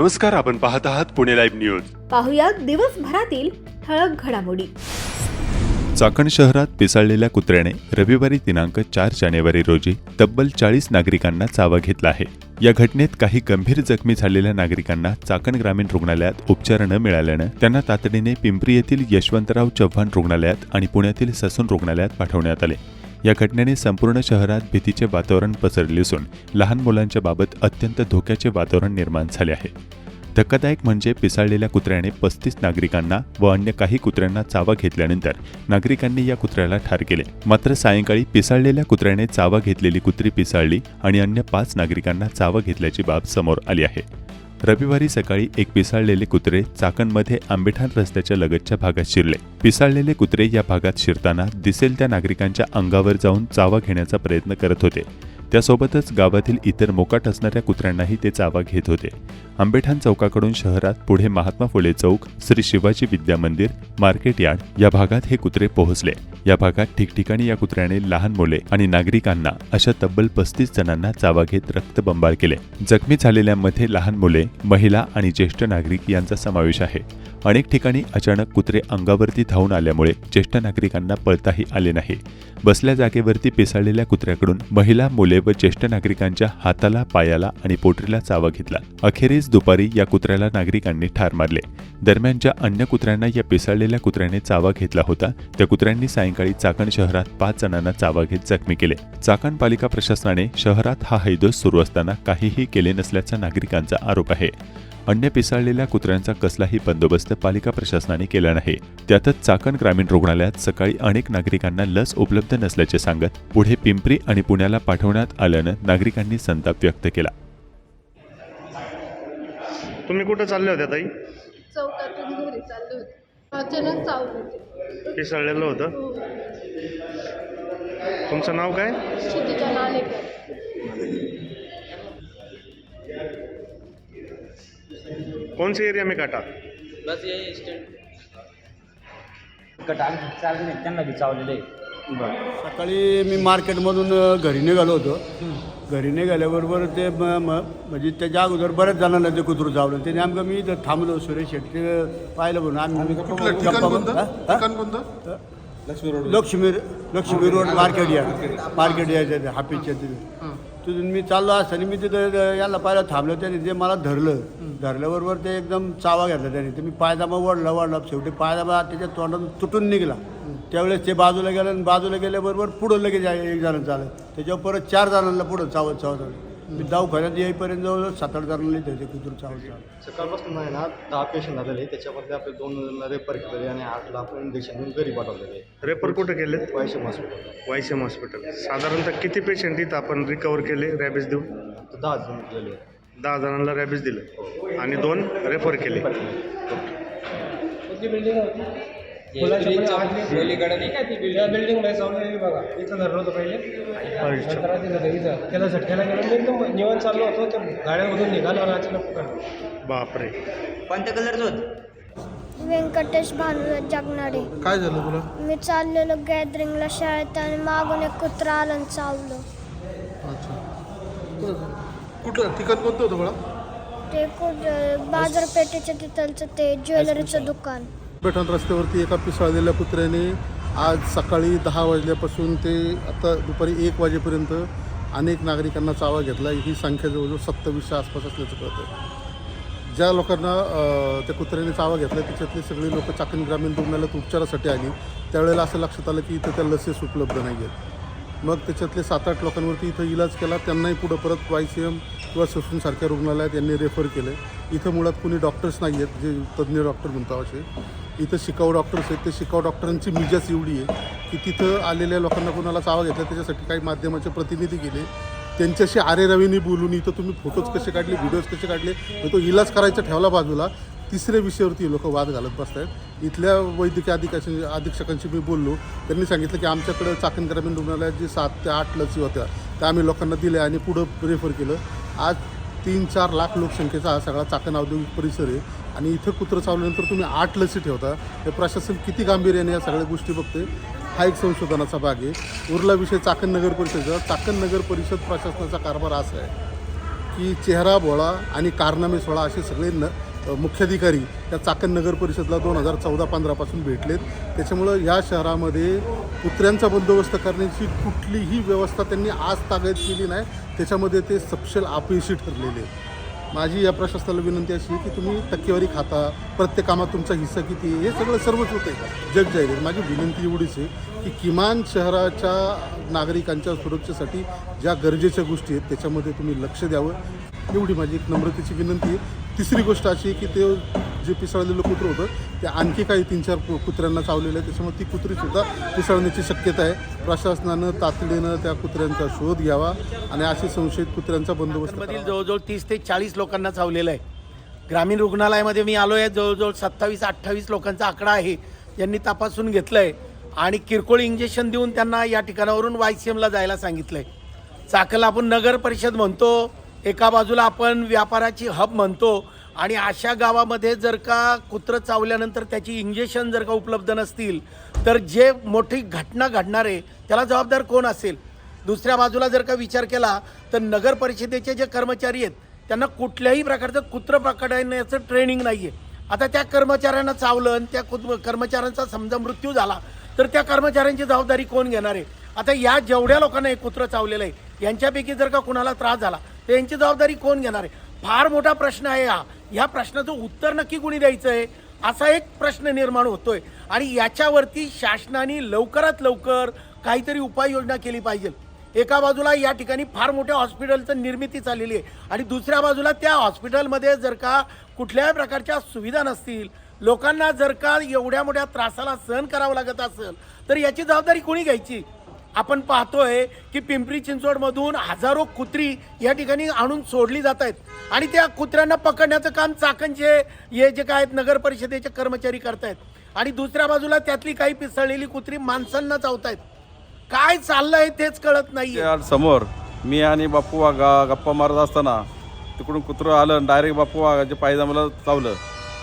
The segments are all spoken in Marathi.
नमस्कार आपण पाहत आहात पुणे लाईव्ह न्यूज. पाहुयात दिवसभरातील ठळक घडामोडी. चाकण शहरात पिसाळलेल्या कुत्र्याने रविवारी दिनांक चार जानेवारी रोजी तब्बल चाळीस नागरिकांना चावा घेतला आहे. या घटनेत काही गंभीर जखमी झालेल्या नागरिकांना चाकण ग्रामीण रुग्णालयात उपचार न मिळाल्यानं त्यांना तातडीने पिंपरी येथील यशवंतराव चव्हाण रुग्णालयात आणि पुण्यातील ससून रुग्णालयात पाठवण्यात आले. या घटनेने संपूर्ण शहरात भीतीचे वातावरण पसरले असून लहान मुलांच्या बाबत अत्यंत धोक्याचे वातावरण निर्माण झाले आहे. धक्कादायक म्हणजे पिसाळलेल्या कुत्र्याने पस्तीस नागरिकांना व अन्य काही कुत्र्यांना चावा घेतल्यानंतर नागरिकांनी या कुत्र्याला ठार केले. मात्र सायंकाळी पिसाळलेल्या कुत्र्याने चावा घेतलेली कुत्री पिसाळली आणि अन्य पाच नागरिकांना चावा घेतल्याची बाब समोर आली आहे. रविवारी सकाळी एक पिसाळलेले कुत्रे चाकणमध्ये आंबेठाण रस्त्याच्या लगतच्या भागात शिरले. पिसाळलेले कुत्रे या भागात शिरताना दिसेल त्या नागरिकांच्या अंगावर जाऊन चावा घेण्याचा प्रयत्न करत होते. त्यासोबतच गावातील इतर मोकाट असणाऱ्या कुत्र्यांनाही ते चावा घेत होते. आंबेठाण चौकाकडून शहरात पुढे महात्मा फुले चौक श्री शिवाजी विद्या मंदिर मार्केट यार्ड या भागात हे कुत्रे पोहोचले. या भागात ठिकठिकाणी या कुत्र्याने लहान मुले आणि नागरिकांना अशा तब्बल पस्तीस जणांना चावा घेत रक्तबंबाळ केले. जखमी झालेल्यांमध्ये लहान मुले महिला आणि ज्येष्ठ नागरिक यांचा समावेश आहे. अनेक ठिकाणी अचानक कुत्रे अंगावरती धावून आल्यामुळे ज्येष्ठ नागरिकांना पळताही आले नाही. बसल्या जागेवरती पिसाळलेल्या कुत्र्याकडून महिला मुले व ज्येष्ठ नागरिकांच्या हाताला पायाला आणि पोटरीला चावा घेतला. अखेरीस दुपारी या कुत्र्याला नागरिकांनी ठार मारले. दरम्यान ज्या अन्य कुत्र्यांना या पिसाळलेल्या कुत्र्याने चावा घेतला होता. त्या कुत्र्यांनी सायंकाळी चाकण शहरात पाच जणांना चावा घेत जखमी केले. चाकण पालिका प्रशासनाने शहरात हा हैदोस सुरू असताना काहीही केले नसल्याचा नागरिकांचा आरोप आहे. अन्य पिसाळलेल्या कुत्र्यांचा कसलाही बंदोबस्त पालिका प्रशासनाने केला नाही. त्यातच चाकण ग्रामीण रुग्णालयात सकाळी अनेक नागरिकांना लस उपलब्ध नसल्याचे सांगत पुढे पिंपरी आणि पुण्याला पाठवण्यात आल्यानं नागरिकांनी संताप व्यक्त केला. तुम्ही कुठं चालले होत्या ताई? चौकातून घरी चालले होते. अचानक चावलं होते पिसळलेलं होतं? हो. तुमचं नाव काय? क्षितिजा नालेकर कौन सी एरिया में काटा? बस यही स्टँड कटाल चालले त्यांना बी चावलेलं आहे. सकाळी मी मार्केटमधून घरी निघालो होतो. घरी निघाल्याबरोबर ते म- म- म्हणजे त्याच्या अगोदर बऱ्याच जणांना ते कुत्रू चावलं. ते नेमकं मी इथं थांबलो सुरेश शेट्टी पाहिलं म्हणून. आम्ही गप्पा- हा? हा? Lakshmi Lakshmi road market yard. Market यायचं हाफिसच्या तिथे तिथून मी चाललो असताना मी तिथं याला पाहिलं थांबलो. त्याने ते मला धरलं धरल्याबरोबर ते एकदम चावा घेतला त्याने. ते मी पायजामा ओढला ओढला. शेवटी पायजामा त्याच्या तोंडातून तुटून निघाला. त्यावेळेस ते बाजूला गेलं आणि बाजूला गेल्याबरोबर पुढं लगेच एक जण चाललं त्याच्यावर परत चार जणांना पुढं चावत चावत आलं. मी दवाखान्यात येईपर्यंत जवळ सात आठ जणांना त्याचे कुत्र चावत चावत सकाळपासून आहे ना दहा पेशंट आलेले त्याच्यामध्ये आपले दोन रेफर केलेले आणि आठला आपण इंजेक्शन देऊन घरी पाठवलेले रेफर कुठं केलेत? वायशम हॉस्पिटल वायसीएम हॉस्पिटल साधारणतः किती पेशंट इथं आपण रिकवर केले रॅबीज देऊन? तर दहा जण केलेले. दहा जणांना रॅबीज दिलं. आणि दोन रेफर केले. पहिलीकडे नाही का ती या बिल्डिंगमध्ये चावलेली बघा. इथं धरलं होतं पहिले. नंतर आधी होतं इथं. त्याला झटक्याला गेलं मी एकदम निवांत चाललो होतो त्या गाड्यामधून निघालो आणि अचानक पकडलं. बापरे. कोणत्या कलरचं होतं व्यंकटेश भानुराज जगणारे काय झालं तुला? मी चाललेलो गॅदरिंगला शाळेत आणि मागून एक कुत्रा आलं आणि चावलं. अच्छा. कुठलं? ठिकाण कोणतं होतं मला ते कुठ बाजारपेठेच्या तिथलचं ते ज्वेलरीचं दुकान. पैठण रस्त्यावरती एका पिसाळलेल्या कुत्र्याने आज सकाळी दहा वाजल्यापासून ते आता दुपारी एक वाजेपर्यंत अनेक नागरिकांना चावा घेतला. ही संख्या जवळजवळ सत्तावीसच्या आसपास असल्याचं कळतं ज्या लोकांना त्या कुत्र्याने चावा घेतला त्याच्यातले सगळे लोक चाकण ग्रामीण रुग्णालयात उपचारासाठी आली. त्यावेळेला असं लक्षात आलं की इथं त्या लसेस उपलब्ध नाही आहेत. मग त्याच्यातले सात आठ लोकांवरती इथं इलाज केला. त्यांनाही पुढं परत वाय सी एम किंवा ससूनसारख्या रुग्णालयात यांनी रेफर केलं इथं मुळात कुणी डॉक्टर्स नाही आहेत जे तज्ज्ञ डॉक्टर म्हणतो असे. इथं शिकाऊ डॉक्टर्स आहेत. ते शिकाऊ डॉक्टरांची मिजाच एवढी आहे की तिथं आलेल्या लोकांना कोणाला चावा घेतला त्याच्यासाठी काही माध्यमाचे प्रतिनिधी गेले. त्यांच्याशी आरे रवीने बोलून इथं तुम्ही फोटोज कसे काढले व्हिडिओज कसे काढले मग तो इलाज करायचा ठेवला बाजूला. तिसऱ्या विषयावरती लोक वाद घालत बसत आहेत इथल्या वैद्यकीय अधिकाशी अधीक्षकांशी मी बोललो. त्यांनी सांगितलं की आमच्याकडं चाकण ग्रामीण रुग्णालयात जे सात ते आठ लसी होत्या त्या आम्ही लोकांना दिल्या आणि पुढं रेफर केलं. आज तीन चार लाख लोकसंख्येचा हा सगळा चाकण औद्योगिक परिसर आहे. आणि इथं कुत्रं चावल्यानंतर तुम्ही आठ लसी ठेवता. हे प्रशासन किती गांभीर्याने या सगळ्या गोष्टी बघते हा एक संशोधनाचा भाग आहे. उरला विषय चाकण नगर परिषदेचा. चाकण नगर परिषद प्रशासनाचा कारभार असा आहे की चेहरा बोळा आणि कारनामे सोळा असे सगळे न मुख्याधिकारी त्या चाकण नगर परिषदला दोन हजार चौदा पंधरापासून भेटलेत. त्याच्यामुळं या शहरामध्ये कुत्र्यांचा बंदोबस्त करण्याची कुठलीही व्यवस्था त्यांनी आज ताकद केली नाही. त्याच्यामध्ये ते सपशेल अपयशी ठरलेले माझी या प्रशासनाला विनंती अशी आहे की तुम्ही टक्केवारी खाता. प्रत्येक कामात तुमचा हिस्सा किती हे सगळं सर्वच होतं आहे जग जाहीर माझी विनंती एवढीच आहे की किमान शहराच्या नागरिकांच्या सुरक्षेसाठी ज्या गरजेच्या गोष्टी आहेत त्याच्यामध्ये तुम्ही लक्ष द्यावं. एवढी माझी एक नम्रतेची विनंती आहे. तिसरी गोष्ट अशी की ते जे पिसाळलेलं कुत्रं होतं ते आणखी काही तीन चार कु- कुत्र्यांना चावलेलं आहे. त्याच्यामुळे ती कुत्रीसुद्धा पिसाळण्याची शक्यता आहे. प्रशासनानं तातडीनं त्या कुत्र्यांचा शोध घ्यावा आणि असे संशयित कुत्र्यांचा बंदोबस्त मधील. जवळजवळ तीस ते चाळीस लोकांना चावलेलं आहे. ग्रामीण रुग्णालयामध्ये मी आलो आहे जवळजवळ सत्तावीस अठ्ठावीस लोकांचा आकडा आहे. यांनी तपासून घेतलं आहे आणि किरकोळ इंजेक्शन देऊन त्यांना या ठिकाणावरून वाय सी एमला जायला सांगितलं आहे चाकल आपण नगर परिषद म्हणतो एका बाजूला आपण व्यापाराची हब म्हणतो आणि अशा गावामध्ये जर का कुत्रं चावल्यानंतर त्याची इंजेक्शन जर का उपलब्ध नसतील तर जे मोठी घटना घडणार आहे त्याला जबाबदार कोण असेल? दुसऱ्या बाजूला जर का विचार केला तर नगर परिषदेचे जे कर्मचारी आहेत त्यांना कुठल्याही प्रकारचं कुत्रं पकडण्याचं ट्रेनिंग नाही आहे आता त्या कर्मचाऱ्यांना चावलं आणि त्या कुत कर्मचाऱ्यांचा समजा मृत्यू झाला तर त्या कर्मचाऱ्यांची जबाबदारी कोण घेणार आहे? आता या जेवढ्या लोकांना हे कुत्रं चावलेलं आहे यांच्यापैकी जर का कुणाला त्रास झाला त्यांची जबाबदारी कोण घेणार आहे? फार मोठा प्रश्न आहे हा. ह्या प्रश्नाचं उत्तर नक्की कुणी द्यायचं आहे? असा एक प्रश्न निर्माण होतोय. आणि याच्यावरती शासनाने लवकरात लवकर काहीतरी उपाययोजना केली पाहिजे. एका बाजूला या ठिकाणी फार मोठ्या हॉस्पिटलचं निर्मिती चाललेली आहे आणि दुसऱ्या बाजूला त्या हॉस्पिटलमध्ये जर का कुठल्याही प्रकारच्या सुविधा नसतील लोकांना जर का एवढ्या मोठ्या त्रासाला सहन करावं लागत असेल तर याची जबाबदारी कोणी घ्यायची? आपण पाहतोय की पिंपरी चिंचवडमधून हजारो कुत्री या ठिकाणी आणून सोडली जात आहेत. आणि त्या कुत्र्यांना पकडण्याचं काम चाकणचे हे जे काय आहेत नगर परिषदेचे कर्मचारी करतायत. आणि दुसऱ्या बाजूला त्यातली काही पिसळलेली कुत्री माणसांना चावतायत. काय चाललंय तेच कळत नाही समोर मी आणि बाप्पू वाघा गप्पा मारत असताना तिकडून कुत्रं आलं डायरेक्ट बाप्पू जे पायजामाला चावलं.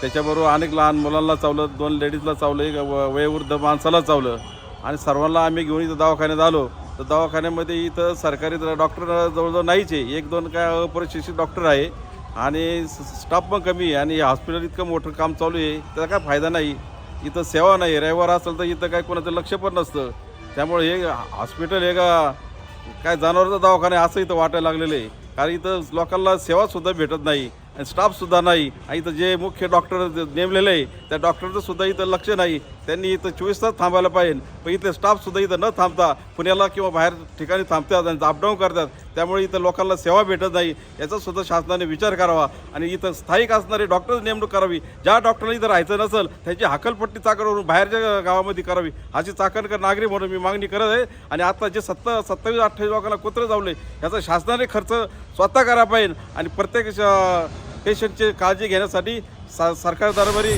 त्याच्याबरोबर अनेक लहान मुलांना चावलं दोन लेडीजला चावलं एक व- वयोवृद्ध माणसाला चावलं. आणि सर्वांना आम्ही घेऊन इथं दवाखान्यात आलो. तर दवाखान्यामध्ये इथं सरकारी डॉक्टर जवळजवळ नाहीच आहे. एक दोन काय अप्रशिक्षित डॉक्टर आहे. आणि स्टाफ पण कमी आहे. आणि हॉस्पिटल इतकं मोठं काम चालू आहे. त्याचा काय फायदा नाही. इथं सेवा नाही. रविवार असेल तर इथं काय कोणाचं लक्ष पण नसतं. त्यामुळे हे हॉस्पिटल हे का काय जनावरचा दवाखाना असं इथं वाटायला लागलेलं आहे. कारण इथं लोकांना सेवासुद्धा भेटत नाही. आणि स्टाफसुद्धा नाही. आणि इथं जे मुख्य डॉक्टर नेमलेले आहे त्या डॉक्टरचंसुद्धा इथं लक्ष नाही. त्यांनी इथं चोवीस तास थांबायला पाहिजे. पण इथले स्टाफसुद्धा इथं न थांबता पुण्याला किंवा बाहेर ठिकाणी थांबतात आणि अपडाऊन करतात. त्यामुळे इथं लोकांना सेवा भेटत नाही. याचासुद्धा शासनाने विचार करावा आणि इथं स्थायिक असणारे डॉक्टर नेमणूक करावी. ज्या डॉक्टरला इथं राहायचं नसेल त्यांची हकलपट्टी चाकरवरून बाहेरच्या गावामध्ये करावी. अशी चाकणकर नागरिक म्हणून मी मागणी करत आहे. आणि आता जे सत्ता सत्तावीस अठ्ठावीस लोकांना कुत्रे जावले याचा शासनाने खर्च स्वतः करा पाहिजे. आणि प्रत्येक पेशंटची काळजी घेण्यासाठी सा सरकार दरबारी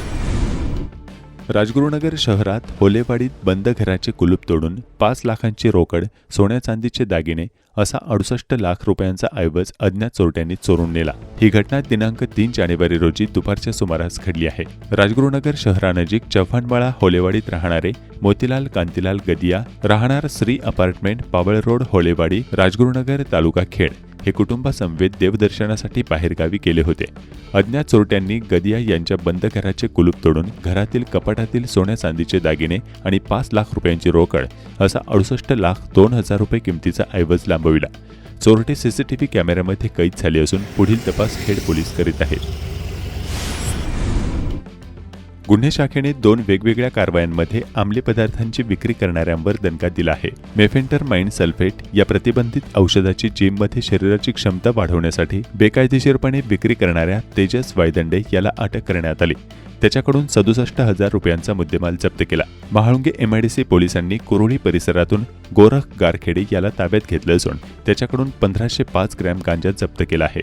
राजगुरुनगर शहरात होलेवाडीत बंद घराचे कुलूप तोडून पाच लाखांची रोकड सोन्या चांदीचे दागिने असा अडुसष्ट लाख रुपयांचा ऐवज अज्ञात चोरट्यांनी चोरून नेला. ही घटना दिनांक तीन जानेवारी रोजी दुपारच्या सुमारास घडली आहे. राजगुरुनगर शहरानजीक चव्हाणबाळा होलेवाडीत राहणारे मोतीलाल कांतीलाल गदिया राहणार श्री अपार्टमेंट पावळ रोड होलेवाडी राजगुरुनगर तालुका खेड. हे कुटुंबासमवेत देवदर्शनासाठी बाहेरगावी गेले होते. अज्ञात चोरट्यांनी गदिया यांच्या बंद घराचे कुलूप तोडून घरातील कपाटातील सोन्या चांदीचे दागिने आणि पाच लाख रुपयांची रोकड असा अडुसष्ट लाख दोन हजार रुपये किमतीचा ऐवज लांबविला. चोरटे सीसीटीव्ही कॅमेऱ्यामध्ये कैद झाले असून पुढील तपास खेड पोलीस करीत आहेत. गुन्हे शाखेने दोन वेगवेगळ्या कारवायांमध्ये अंमली पदार्थांची विक्री करणाऱ्यांवर दणका दिला आहे. मेफेंटर माइंड सल्फेट या प्रतिबंधित औषधाची जिममध्ये शरीराची क्षमता वाढवण्यासाठी बेकायदेशीरपणे विक्री करणाऱ्या तेजस वायदंडे याला अटक करण्यात आली. त्याच्याकडून सदुसष्ट हजार रुपयांचा मुद्देमाल जप्त केला. महाळुंगे एमआयडीसी पोलिसांनी कुरोळी परिसरातून गोरख गारखेडे याला ताब्यात घेतलं असून त्याच्याकडून पंधराशे पाच ग्रॅम गांजा जप्त केला आहे.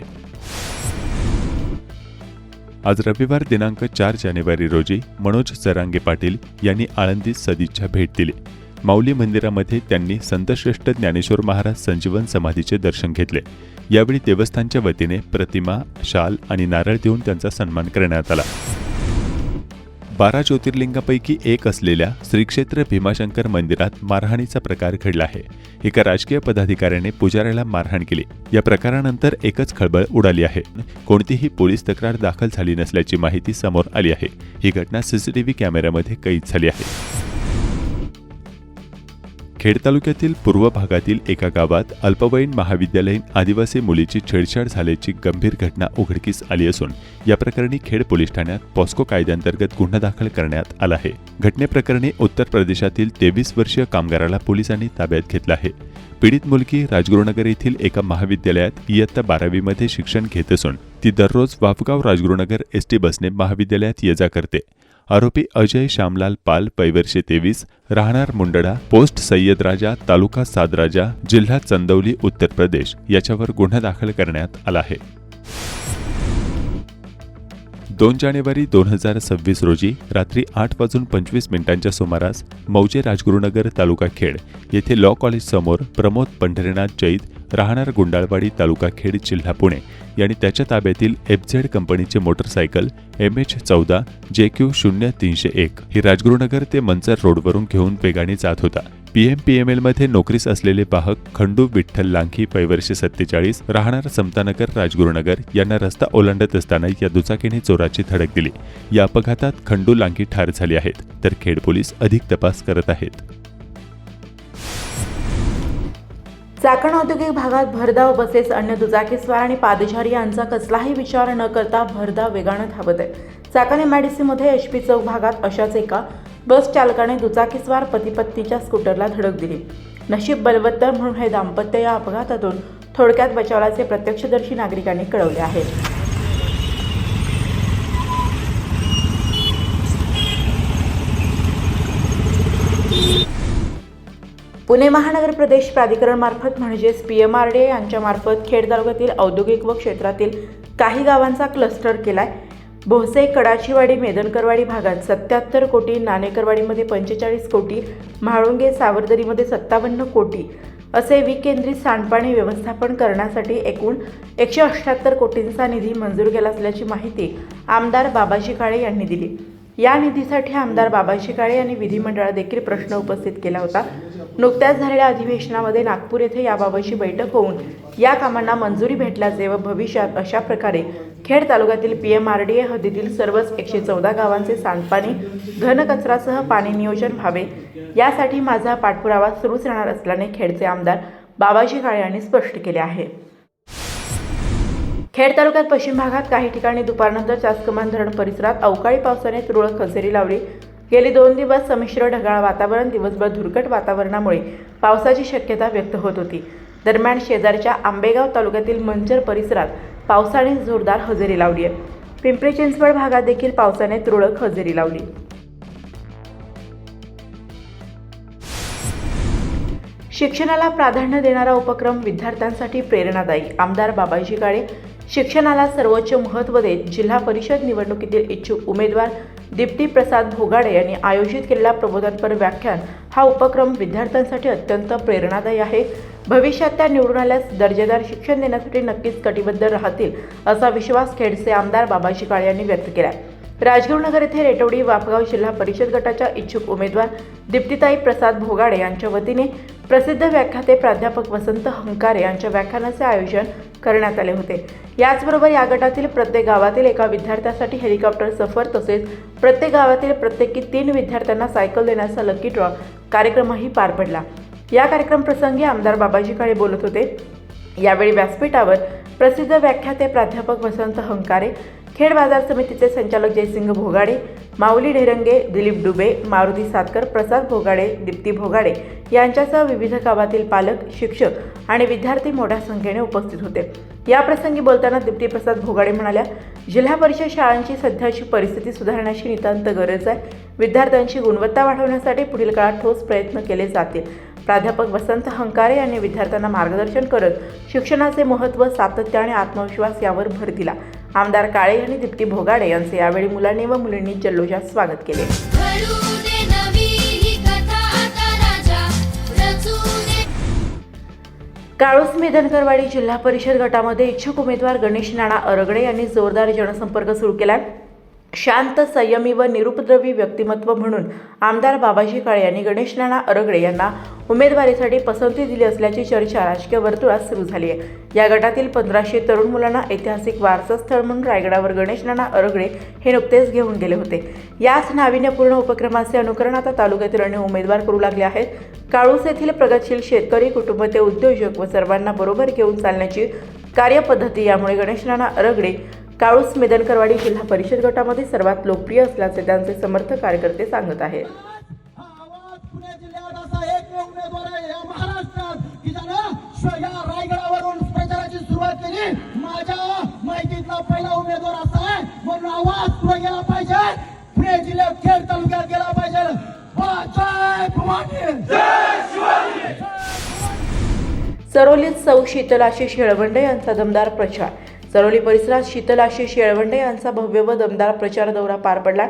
आज रविवार दिनांक चार जानेवारी रोजी मनोज जरांगे पाटील यांनी आळंदीत सदिच्छा भेट दिली. माऊली मंदिरामध्ये त्यांनी संतश्रेष्ठ ज्ञानेश्वर महाराज संजीवन समाधीचे दर्शन घेतले. यावेळी देवस्थानच्या वतीने प्रतिमा शाल आणि नारळ देऊन त्यांचा सन्मान करण्यात आला. बारा ज्योतिर्लिंगापैकी एक असलेल्या श्रीक्षेत्र भीमाशंकर मंदिरात मारहाणीचा प्रकार घडला आहे. एका राजकीय पदाधिकाऱ्याने पुजाऱ्याला मारहाण केली. या प्रकारानंतर एकच खळबळ उडाली आहे. कोणतीही पोलीस तक्रार दाखल झाली नसल्याची माहिती समोर आली आहे. ही घटना सीसीटीव्ही कॅमेऱ्यामध्ये कैद झाली आहे. खेड तालुक्यातील पूर्व भागातील एका गावात अल्पवयीन महाविद्यालयीन आदिवासी मुलीची छेडछाड झाल्याची गंभीर घटना उघडकीस आली असून या प्रकरणी खेड पोलीस ठाण्यात पॉस्को कायद्यांतर्गत गुन्हा दाखल करण्यात आला आहे. घटनेप्रकरणी उत्तर प्रदेशातील तेवीस वर्षीय कामगाराला पोलिसांनी ताब्यात घेतलं आहे. पीडित मुलगी राजगुरुनगर येथील एका महाविद्यालयात इयत्ता बारावीमध्ये शिक्षण घेत असून ती दररोज वाफगाव राजगुरुनगर एसटी बसने महाविद्यालयात ये जा करते. आरोपी अजय श्यामलाल पाल पैवर्षे तेवीस राहणार मुंडडा पोस्ट सय्यद राजा तालुका सादराजा जिल्हा चंदौली उत्तर प्रदेश याच्यावर गुन्हा दाखल करण्यात आला आहे. दोन जानेवारी दोन हजार सव्वीस रोजी रात्री आठ वाजून पंचवीस मिनिटांच्या सुमारास मौजे राजगुरुनगर तालुका खेड येथे लॉ कॉलेज समोर प्रमोद पंढरीनाथ जैद राहणार गुंडाळवाडी तालुका खेड जिल्हा पुणे यांनी त्याच्या ताब्यातील एफझेड कंपनीचे मोटरसायकल एम एच चौदा जे क्यू शून्य तीनशे एक ही राजगुरुनगर ते मंचर रोडवरून घेऊन वेगाने जात होता. पी एम पी एम एलमध्ये नोकरीस असलेले वाहक खंडू विठ्ठल लांखी पैवर्षे सत्तेचाळीस राहणार समतानगर राजगुरुनगर यांना रस्ता ओलांडत असताना या दुचाकीने चोराची धडक दिली. या अपघातात खंडू लांखी ठार झाले आहेत तर खेड पोलीस अधिक तपास करत आहेत. चाकण औद्योगिक भागात भरधाव बसेस अन्य दुचाकीस्वार आणि पादचारी यांचा कसलाही विचार न करता भरधाव वेगानं धावत आहे चाकण एमआयडीसीमध्ये एच पी चौक भागात अशाच एका बस चालकाने दुचाकीस्वार पती पत्नीच्या स्कूटरला धडक दिली. नशीब बलवत्तर म्हणून हे दाम्पत्य या अपघातातून थोडक्यात बचावल्याचे प्रत्यक्षदर्शी नागरिकांनी कळवले आहे. पुणे महानगर प्रदेश प्राधिकरणमार्फत म्हणजेच पी एम आर डी यांच्यामार्फत खेड तालुक्यातील औद्योगिक व क्षेत्रातील काही गावांचा क्लस्टर केलाय. भोसे कडाचीवाडी मेदनकरवाडी भागात सत्याहत्तर कोटी नाणेकरवाडीमध्ये पंचेचाळीस कोटी म्हाळुंगे सावरदरीमध्ये सत्तावन्न कोटी असे विकेंद्रित सांडपाणी व्यवस्थापन करण्यासाठी एकूण एकशे अठ्ठ्याहत्तर कोटींचा निधी मंजूर केला असल्याची माहिती आमदार बाबाजी काळे यांनी दिली. या निधीसाठी आमदार बाबाजी काळे यांनी विधिमंडळात देखील प्रश्न उपस्थित केला होता. नुकत्याच झालेल्या अधिवेशनामध्ये नागपूर येथे याबाबतची बैठक होऊन या कामांना मंजुरी भेटल्याचे व भविष्यात अशा प्रकारे खेड तालुक्यातील P M R D A हद्दीतील सर्वच एकशे चौदा गावांचे सांडपाणी घनकचरासह पाणी नियोजन व्हावे. यासाठी माझा पाठपुरावा सुरूच राहणार असल्याने खेडचे आमदार बाबाजी काळे यांनी स्पष्ट केले आहे. खेड तालुक्यात पश्चिम भागात काही ठिकाणी दुपारनंतर चासकमान धरण परिसरात अवकाळी पावसाने तुरळक हजेरी लावली. गेली दोन दिवस संमिश्र ढगाळ वातावरण दिवसभर धुरकट वातावरणामुळे पावसाची शक्यता व्यक्त होत होती. दरम्यान शेजारच्या आंबेगाव तालुक्यातील मंजर परिसरात पावसाने जोरदार हजेरी लावली आहे. पिंपरी चिंचवड भागात देखील पावसाने तुरळक हजेरी लावली. शिक्षणाला प्राधान्य देणारा उपक्रम विद्यार्थ्यांसाठी प्रेरणादायी. आमदार बाबाजी काळे शिक्षणाला सर्वोच्च महत्त्व देत जिल्हा परिषद निवडणुकीतील इच्छुक उमेदवार दीप्ती प्रसाद भोगाडे यांनी आयोजित केलेला प्रबोधनपर व्याख्यान हा उपक्रम विद्यार्थ्यांसाठी अत्यंत प्रेरणादायी आहे. भविष्यात त्या निवडून आल्यास दर्जेदार शिक्षण देण्यासाठी नक्कीच कटिबद्ध राहतील असा विश्वास खेडचे आमदार बाबाजी काळे यांनी व्यक्त केला राजगुरुनगर येथे रेटवडी वापगाव जिल्हा परिषद गटाच्या इच्छुक उमेदवार दीप्तिताई प्रसाद भोगाडे यांच्या वतीने प्रसिद्ध व्याख्याते प्राध्यापक वसंत हंकारे यांच्या व्याख्यानाचे आयोजन करण्यात आले होते. याचबरोबर या गटातील प्रत्येक गावातील एका विद्यार्थ्यासाठी हेलिकॉप्टर सफर तसेच प्रत्येक गावातील प्रत्येकी तीन विद्यार्थ्यांना सायकल देण्याचा लकी ड्रॉ कार्यक्रमही पार पडला. या कार्यक्रम प्रसंगी आमदार बाबाजी काळे बोलत होते. यावेळी व्यासपीठावर प्रसिद्ध व्याख्याते प्राध्यापक वसंत हंकारे खेड बाजार समितीचे संचालक जयसिंग भोगाडे माऊली ढेरंगे दिलीप डुबे मारुती सातकर प्रसाद भोगाडे दीप्ती भोगाडे यांच्यासह विविध गावातील पालक शिक्षक आणि विद्यार्थी मोठ्या संख्येने उपस्थित होते. या प्रसंगी बोलताना दीप्ती प्रसाद भोगाडे म्हणाल्या जिल्हा परिषद शाळांची सध्याची परिस्थिती सुधारण्याची नितांत गरज आहे. विद्यार्थ्यांची गुणवत्ता वाढवण्यासाठी पुढील काळात ठोस प्रयत्न केले जातील. प्राध्यापक वसंत हंकारे यांनी विद्यार्थ्यांना मार्गदर्शन करत शिक्षणाचे महत्त्व सातत्य आणि आत्मविश्वास यावर भर दिला. आमदार काळे यांनी दीप्ती भोगाडे यांचे यावेळी मुलांनी व मुलींनी जल्लोषात स्वागत केले. काळूस मेदनकरवाडी जिल्हा परिषद गटामध्ये इच्छुक उमेदवार गणेश नाना अरगडे यांनी जोरदार जनसंपर्क सुरू केला शांत संयमी व निरुपद्रवी व्यक्तिमत्व म्हणून आमदार बाबाजी काळे यांनी गणेश नाना अरगडे यांना उमेदवारीसाठी पसंती दिली असल्याची चर्चा राजकीय वर्तुळात सुरू झाली आहे. या गटातील पंधराशे तरुण मुलांना ऐतिहासिक वारसास्थळ म्हणून रायगडावर गणेश नाना अरगडे हे नुकतेच घेऊन गेले होते. याच नाविन्यपूर्ण उपक्रमाचे अनुकरण आता तालुक्यातील अन्य उमेदवार करू लागले आहेत. काळूस येथील प्रगतशील शेतकरी कुटुंब ते उद्योजक व सर्वांना बरोबर घेऊन चालण्याची कार्यपद्धती यामुळे गणेश नाना अरगडे काळूस मेदनकरवाडी जिल्हा परिषद गटामध्ये सर्वात लोकप्रिय असल्याचे त्यांचे समर्थ कार्यकर्ते सांगत आहेत. आहे रायगडावरून प्रचाराची सुरुवात केली माझ्या माहितीतला पहिला उमेदवार असा आहे म्हणून आवाज पुढे गेला पाहिजे पुणे जिल्ह्यात खेड तालुक्यात गेला पाहिजे सरोलीत सौ शीतल आशिष येळवंडे यांचा दमदार प्रचार चरोली परिसरात शीतल आशिष येळवंडे यांचा भव्य व दमदार प्रचार दौरा पार पडला.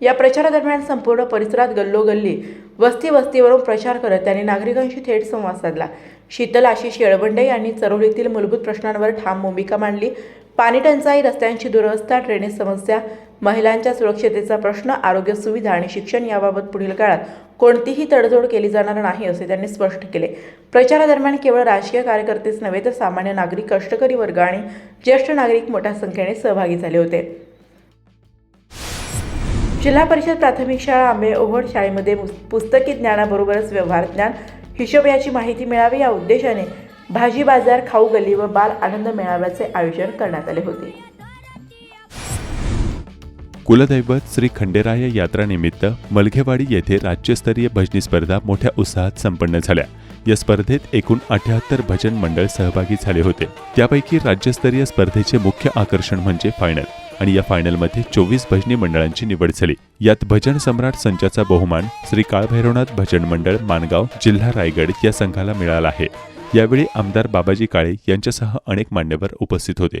या प्रचारादरम्यान संपूर्ण परिसरात गल्लोगल्ली वस्ती वस्तीवरून प्रचार करत त्यांनी नागरिकांशी थेट संवाद साधला. शीतल आशिष येळवंडे यांनी चरोलीतील मूलभूत प्रश्नांवर ठाम भूमिका मांडली. पाणी टंचाई रस्त्यांची दुरवस्था ड्रेनेज समस्या महिलांच्या सुरक्षतेचा प्रश्न आरोग्य सुविधा आणि शिक्षण याबाबत पुढील काळात कोणतीही तडजोड केली जाणार नाही असे त्यांनी स्पष्ट केले. प्रचारादरम्यान केवळ राजकीय कार्यकर्तेच नव्हे तर सामान्य नागरिक कष्टकरी वर्ग आणि ज्येष्ठ नागरिक मोठ्या संख्येने सहभागी झाले होते. जिल्हा परिषद प्राथमिक शाळा आंबे ओव्हड शाळेमध्ये पुस्तकी ज्ञानाबरोबरच व्यवहार ज्ञान हिशोब याची माहिती मिळावी या उद्देशाने भाजी बाजार खाऊ गल्ली व बाल आनंद मेळाव्याचे आयोजन करण्यात आले होते. कुलदैवत श्री खंडेराय यात्रानिमित्त मलघेवाडी येथे राज्यस्तरीय भजनी स्पर्धा मोठ्या उत्साहात संपन्न झाल्या. या स्पर्धेत एकूण अठ्याहत्तर भजन मंडळ सहभागी झाले होते. त्यापैकी राज्यस्तरीय स्पर्धेचे मुख्य आकर्षण म्हणजे फायनल आणि या फायनलमध्ये चोवीस भजनी मंडळांची निवड झाली. यात भजन सम्राट संचाचा बहुमान श्री काळभैरवनाथ भजन मंडळ मानगाव जिल्हा रायगड या संघाला मिळाला आहे. यावेळी आमदार बाबाजी काळे यांच्यासह अनेक मान्यवर उपस्थित होते.